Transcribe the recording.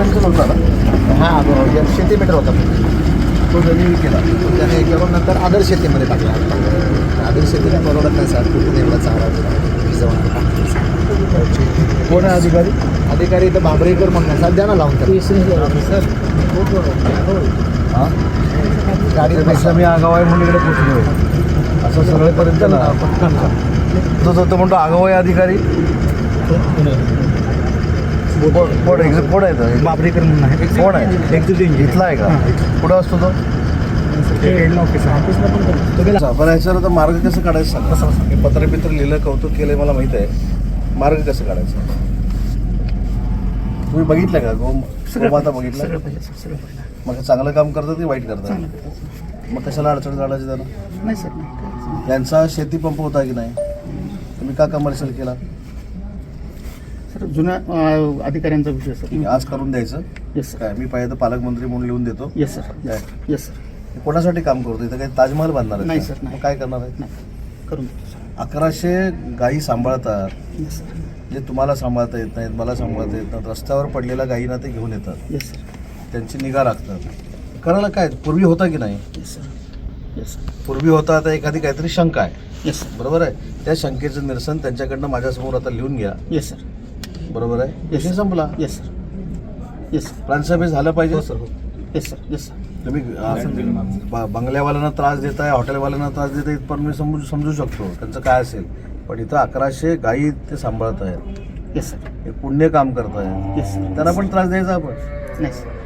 होता ना? हा बरोबर शेती मीटर होता. तो त्यांनी केला त्याने हे करून नंतर आदर शेतीमध्ये टाकला. आदर शेतीने परवडत नाही सर कुठून एवढा चारा भिजवणार कोण आहे अधिकारी? अधिकारी इथं बाबरेकर म्हणून. सर द्या ना लावून त्याला. हां गाडी त्यापेक्षा मी आगाव आहे म्हणून इकडे पोचलो. असं सगळेपर्यंत ना. तो म्हणतो आगाव आहे अधिकारी. कोण कोण एक्झिट कोण आहे? बाबरेकर म्हणून आहे. कोण आहे एक्झिट इथला आहे का? कुठं असतो तो? बरं ह्याच्यावर आता मार्ग कसं काढायचं सांगा? मी पत्र बित्र लिहिलं कौतुक केलंय मला माहीत आहे. मार्ग कसं काढायचं? तुम्ही बघितलं का? गो गोमाता बघितलं मग चांगलं काम करतात की वाईट करतात मग कशाला अडचण काढायची त्यांना? नाही सर नाही. त्यांचा शेती पंप होता की नाही? तुम्ही का कमर्शियल केला? सर जुन्या अं, अधिकाऱ्यांचा विषय ठीक सर. आहे, आज करून द्यायचं. येस सर काय मी पाहिजे तर पालकमंत्री म्हणून लिहून देतो. येस सर काय? येस सर हे कोणासाठी काम करतो इथं काही ताजमहल बांधणार आहेत नाही, का? सर, नाही. मग काय करणार आहे नाही. करून देतो सर अकराशे गायी सांभाळतात. येस सर जे तुम्हाला सांभाळता येत नाहीत मला सांभाळता येत नाहीत रस्त्यावर पडलेल्या गायीना ते घेऊन येतात. येस सर त्यांची निगा राखतात करायला काय? पूर्वी होता की नाही? येस सर येस सर पूर्वी होता आता एखादी काहीतरी शंका आहे. येस सर बरोबर आहे? त्या शंकेचं निरसन त्यांच्याकडनं माझ्यासमोर आता लिहून घ्या. येस सर बरोबर आहे? Yes, विषय sir. संपला? येस सर येस सर प्रांसभे झालं पाहिजे? येस सर येस सर तुम्ही ब- बंगल्यावाल्यांना त्रास देताय हॉटेलवाल्यांना त्रास देताय इथपर्यंत मी समजू समजू शकतो. त्यांचं काय असेल? पण इथं अकराशे गायी ते सांभाळत आहेत येस सर हे पुण्य काम करत आहे येस सर त्यांना पण त्रास द्यायचा आपण? नाही सर